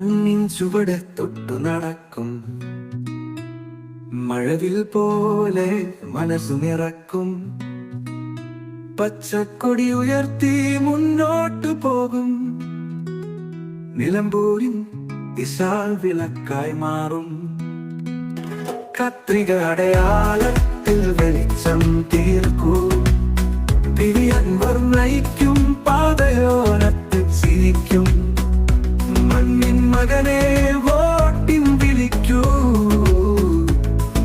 மின் சுவட தொட்டு நடக்கும் மழவில் போல மனசு நிறக்கும் பச்சை கொடி உயர்த்தி முன்னோட்டு போகும் நிலம்பூரின் விசால் விளக்காய் மாறும் கத்திரிக அடையாளத்தில் வெளிச்சம் தீர்க்கும் വിളിക്കൂ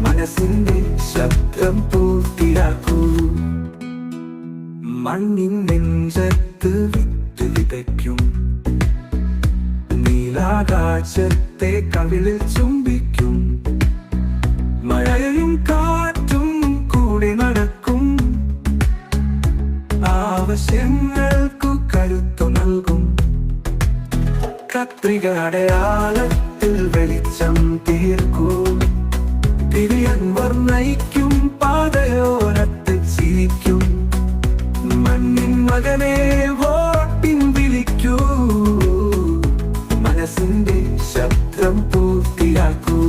മനസ്സിന്റെ ശബ്ദം പൂർത്തിയാക്കൂ മണ്ണിൻ നെഞ്ചത്ത് വിത്ത് വിതയ്ക്കും. നീലാകാശത്തെ കവിളിൽ ചുംബിക്കും. മഴയും കാറ്റും കൂടി നടക്കും. ആവശ്യങ്ങൾക്കു കരുത്തു നൽകും. കത്രിക അടയാളത്തിൽ വെളിച്ചം തീർക്കും. തിരിയൻ വർണയിക്കും പാതയോരത്ത് ചിരിക്കും. മണ്ണിൻ മകനെ വോട്ടിൻ വിളിക്കൂ. മനസ്സിന്റെ ശബ്ദം പൂർത്തിയാക്കൂ.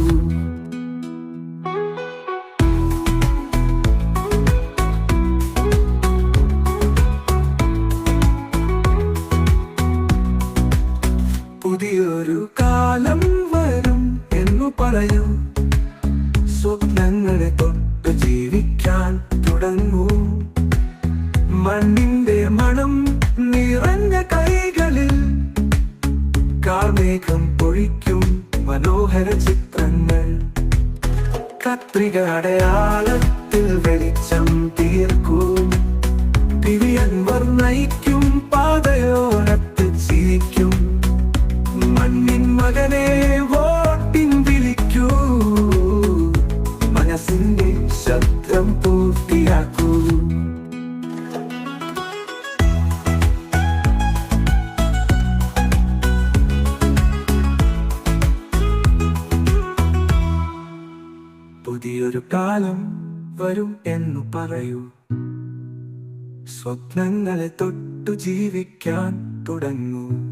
പുതിയൊരു കാലം പറയൂ. സ്വപ്നങ്ങളെ തൊട്ട് ജീവിക്കാൻ തുടങ്ങൂ. മണ്ണിന്റെ മണം നിറഞ്ഞ കൈകളിൽ കാർമേഘം പൊഴിക്കും മനോഹര ചിത്രങ്ങൾ. കത്രിക അടയാളത്തിൽ വെളിച്ചം തീർക്കും. തിരിയൻ വർണയിക്കും പാതയോരത്ത് ചിരിക്കും. മണ്ണിൻ മകനെ ശബ്ദം പൂർത്തിയാക്കൂ. പുതിയൊരു കാലം വരും എന്നു പറയൂ. സ്വപ്നങ്ങളെ തൊട്ടു ജീവിക്കാൻ തുടങ്ങൂ.